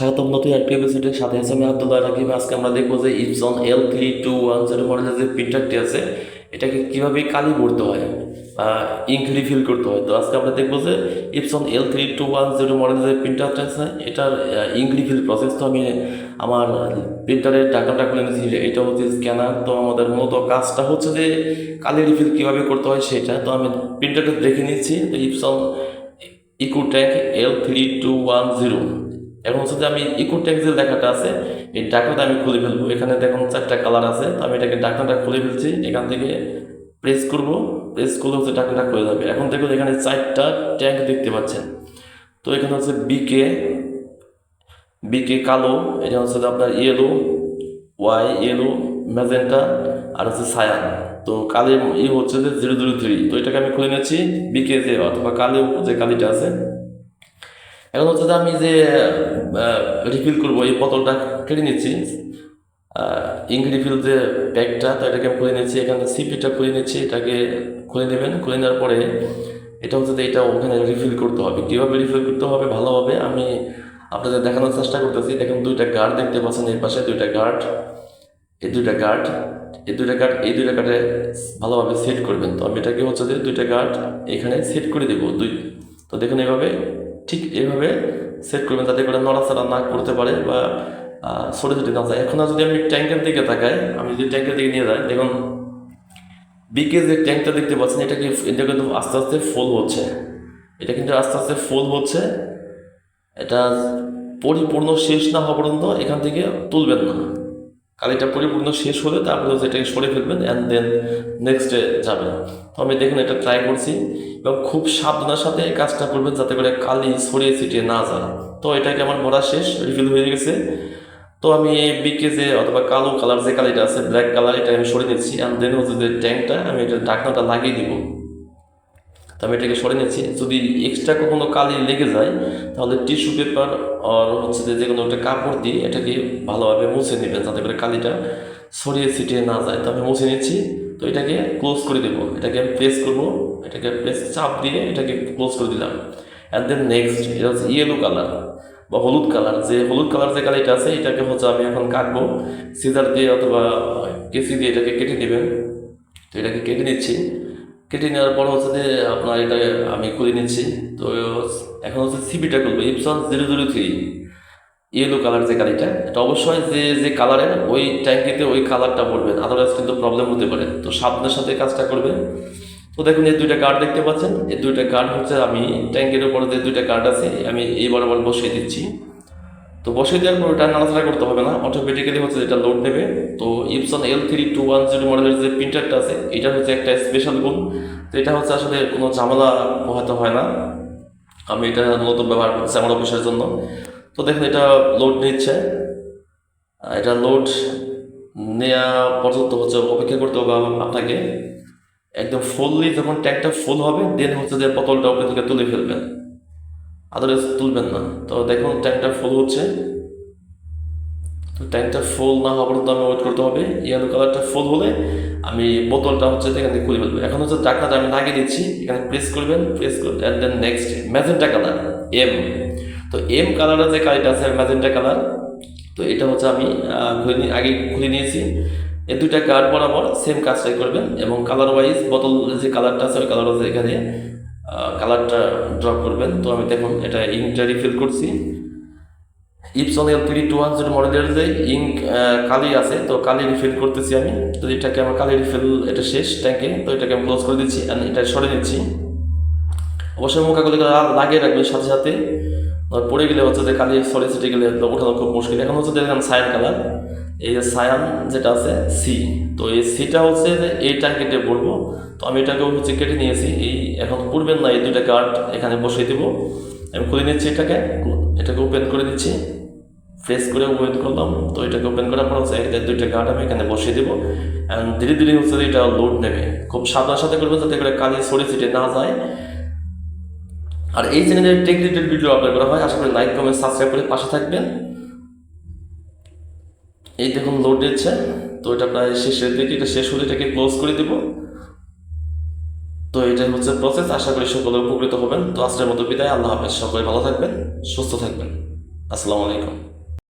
স্বাগতম নতুন একটি এপিসোডের সাথে আছে আমি আব্দুল্লাহ রাকিব। আজকে আমরা দেখব যে Epson L three two one zero মডেলের যে প্রিন্টারটি আছে, এটাকে কীভাবে কালি করতে হয় ইঙ্ক রিফিল করতে হয়। তো আজকে আমরা দেখব যে Epson L three two one zero মডেলের যে প্রিন্টারটা আছে, এটার ইঙ্ক রিফিল প্রসেস তো আমি আমার প্রিন্টারের ডাটাটা খুলে নিয়েছি এটা হচ্ছে স্ক্যানার তো আমাদের মূলত কাজটা হচ্ছে যে কালি রিফিল কীভাবে করতে হয় সেটা। তো আমি প্রিন্টারটা দেখে নিচ্ছি, তো Epson EcoTank L three two one zero এখন হচ্ছে যে আমি ইকো যে লেখাটা আছে, এই ডাকনাটা আমি খুলে ফেলব। এখানে দেখুন চারটা কালার আছে, তো আমি এটাকে ডাকনাটা খুলে ফেলছি। এখান থেকে প্রেস করব প্রেস করলে হচ্ছে ডাকনাটা খুলে যাবে। এখন দেখুন এখানে চারটা ট্যাঙ্ক দেখতে পাচ্ছেন। তো এখানে হচ্ছে বিকে বিকে কালো, এটা হচ্ছে আপনার ইয়েলো ওয়াই ইয়েলো ম্যাজেন্টা আর হচ্ছে সায়ান তো কালি ই হচ্ছে যে জিরো জিরো থ্রি তো এটাকে আমি খুলে নিচ্ছি বিকে যে অথবা কালো যে কালিটা আছে এখন হচ্ছে যে আমি যে রিফিল করব, এই বোতলটা কেটে নিচ্ছি। ইঙ্ক রিফিল যে প্যাকটা তো এটাকে আমি খুলে নিচ্ছি। এখানে সিপিটা খুলে নিচ্ছি, এটাকে খুলে নেবেন। খুলে নেওয়ার পরে এটা হচ্ছে যে এটা ওখানে রিফিল করতে হবে। কীভাবে রিফিল করতে হবে? ভালোভাবে আমি আপনাদের দেখানোর চেষ্টা করতেছি। দেখুন দুইটা গার্ড দেখতে পাচ্ছেন এই পাশে, দুইটা গার্ড এই দুইটা গার্ড এই দুইটা গার্ড এই দুইটা গার্ডে ভালোভাবে সেট করবেন। তো আমি এটাকে হচ্ছে যে দুইটা গার্ড এখানে সেট করে দেবো। দুই তো দেখুন এইভাবে ঠিক এইভাবে সেট করবেন যাতে করে নড়াচড়া না করতে পারে বা সরে যেতে না যায়। এখন যদি আমি ট্যাঙ্কের দিকে তাকাই, আমি যদি ট্যাঙ্কের দিকে নিয়ে যাই, দেখুন বিকে যে ট্যাঙ্কটা দেখতে পাচ্ছেন, এটা কি এটা কিন্তু আস্তে আস্তে ফুল হচ্ছে। এটা কিন্তু আস্তে আস্তে ফুল হচ্ছে। এটা পরিপূর্ণ শেষ না হওয়া পর্যন্ত এখান থেকে তুলবেন না। কালিটা পরিপূর্ণ শেষ হলে তারপরে এটাকে সরে ফেলবেন অ্যান্ড দেন নেক্সট ডে যাবেন। তো আমি দেখুন এটা ট্রাই করছি এবং খুব সাবধানের সাথে এই কাজটা করবেন যাতে করে কালি ছড়িয়ে ছিটিয়ে না যায়। তো এটাকে আমার ভরা শেষ রিফিল হয়ে গেছে। তো আমি এই বিকে যে অথবা কালো কালার যে কালিটা আছে ব্ল্যাক কালার এটা আমি সরে নিচ্ছি অ্যান্ড দেন হচ্ছে যে ট্যাঙ্কটা আমি এটা ঢাকনাটা লাগিয়ে দিব। তো আমি এটাকে সরে নিচ্ছি যদি এক্সট্রা কখনো কালি লেগে যায়, তাহলে টিস্যু পেপার আর হচ্ছে যে কোনো একটা কাপড় দিয়ে এটাকে ভালোভাবে মুছে নেবেন যাতে করে কালিটা সরিয়ে ছিটিয়ে না যায়। তো আমি মুছে নিচ্ছি তো এটাকে ক্লোজ করে দেবো। এটাকে আমি প্রেস করব, এটাকে প্রেস চাপ দিয়ে এটাকে ক্লোজ করে দিলাম। অ্যান্ড দেন নেক্সট এটা হচ্ছে ইয়েলো কালার বা হলুদ কালার যে হলুদ কালার যে কালিটা আছে, এটাকে হচ্ছে আমি এখন কাটবো। সিজার দিয়ে অথবা কেসি দিয়ে এটাকে কেটে নেবেন। তো এটাকে কেটে নিচ্ছি। কেটে নেওয়ার পর হচ্ছে যে আপনার এটা আমি করে নিচ্ছি। তো এখন হচ্ছে সিবিটা খুলবো। Epson zero zero three yellow colour যে গাড়িটা, এটা অবশ্যই যে যে কালারের ওই ট্যাঙ্কিতে ওই কালারটা পড়বেন আদারওয়াইজ কিন্তু প্রবলেম হতে পারে। তো সাবধানের সাথে কাজটা করবেন তো দেখুন, এই দুইটা কার্ড দেখতে পাচ্ছেন। এই দুইটা কার্ড হচ্ছে আমি ট্যাঙ্কের উপরে যে দুইটা কার্ড আছে, আমি এই বরাবর বসিয়ে দিচ্ছি। তো বসে দেওয়ার পর ওটা নাড়াচাড়া করতে হবে না। অটোমেটিক্যালি হচ্ছে যেটা লোড নেবে। তো Epson L three two one zero মডেলের যে প্রিন্টারটা আছে, এটা হচ্ছে একটা স্পেশাল গুণ। তো এটা হচ্ছে আসলে কোনো ঝামেলা পোহাতে হয় না। আমি এটা নতুন ব্যবহার করছি আমার অফিসের জন্য। তো দেখুন এটা লোড নিচ্ছে। এটা লোড নেওয়া পর্যন্ত হচ্ছে অপেক্ষা করতে হবে আপনাকে। একদম ফুললি যখন ট্যাঙ্কটা ফুল হবে দেন হচ্ছে যে বোতলটা উপরে থেকে তুলে ফেলবেন। আদারওয়াইজ তুলবেন না। তো দেখুন ট্যাঙ্কটা ফুল হচ্ছে। তো ট্যাঙ্কটা ফুল না হওয়া পর্যন্ত আমি ওয়েট করতে হবে। ইয়েলো কালারটা ফুল হলে আমি বোতলটা হচ্ছে এখান থেকে খুলে ফেলব। এখন হচ্ছে ডাকনাটা আমি লাগিয়ে দিচ্ছি। এখানে প্রেস করবেন প্রেস করবেন and then next magenta colour M তো এম কালারের যে কালিটা আছে ম্যাজেন্টা কালার তো এটা হচ্ছে আমি খুলে আগে খুলে নিয়েছি। এই দুইটা কার্ড বরাবর সেম কাজটাই করবেন এবং কালার ওয়াইজ বোতল যে কালারটা আছে, ওই কালার আছে এখানে কালারটা ড্রপ করবেন। তো আমি দেখুন, এটা ইঙ্কটা রিফিল করছি। Epson L three two one zero মডেলের যে ইঙ্ক কালি আছে, তো কালি রিফিল করতেছি আমি। তো এটাকে আমার কালি রিফিল এটা শেষ ট্যাঙ্কে তো এটাকে আমি ক্লোজ করে দিচ্ছি অ্যান্ড এটা সরে নিচ্ছি। অবশ্যই মোকাগুলি লাগিয়ে রাখবেন সাথে সাথে। পড়ে গেলে হচ্ছে যে কালি সরে ছিটে গেলে ওঠানো খুব মুশকিল। এখন হচ্ছে দেখলাম সায়ান কালার এই যে সায়ান যেটা আছে সি তো এই সিটা হচ্ছে যে এই ট্যাঙ্কিতে পড়ব। তো আমি এটাকে হচ্ছে কেটে নিয়েছি। এই এখন পড়বেন না, এই দুইটা গার্ড এখানে বসিয়ে দেবো। আমি খুলে নিচ্ছি এটাকে। এটাকে ওপেন করে দিচ্ছি। প্রেস করে ওপেন করলাম। তো এটাকে ওপেন করার পর হচ্ছে এই দুইটা গার্ড আমি এখানে বসিয়ে দেবো। অ্যান্ড ধীরে ধীরে হচ্ছে এটা লোড নেবে। খুব সাবধানের সাথে করবেন যাতে করে কালি সরে ছিটে না যায়। আর এই চ্যানেলের টেক রিলেটেড ভিডিও আপলোড করা হয়। আশা করি লাইক কমেন্ট সাবস্ক্রাইব করে পাশে থাকবেন। এই দেখুন লোড দিচ্ছে। তো এটা প্রায় শেষের দিকে, এটা শেষ হলে এটাকে ক্লোজ করে দিব। তো এটাই হচ্ছে প্রসেস আশা করি সকলে উপকৃত হবেন। তো আজকের মতো বিদায়। আল্লাহ হাফেজ। সকলে ভালো থাকবেন, সুস্থ থাকবেন। আসসালামু আলাইকুম।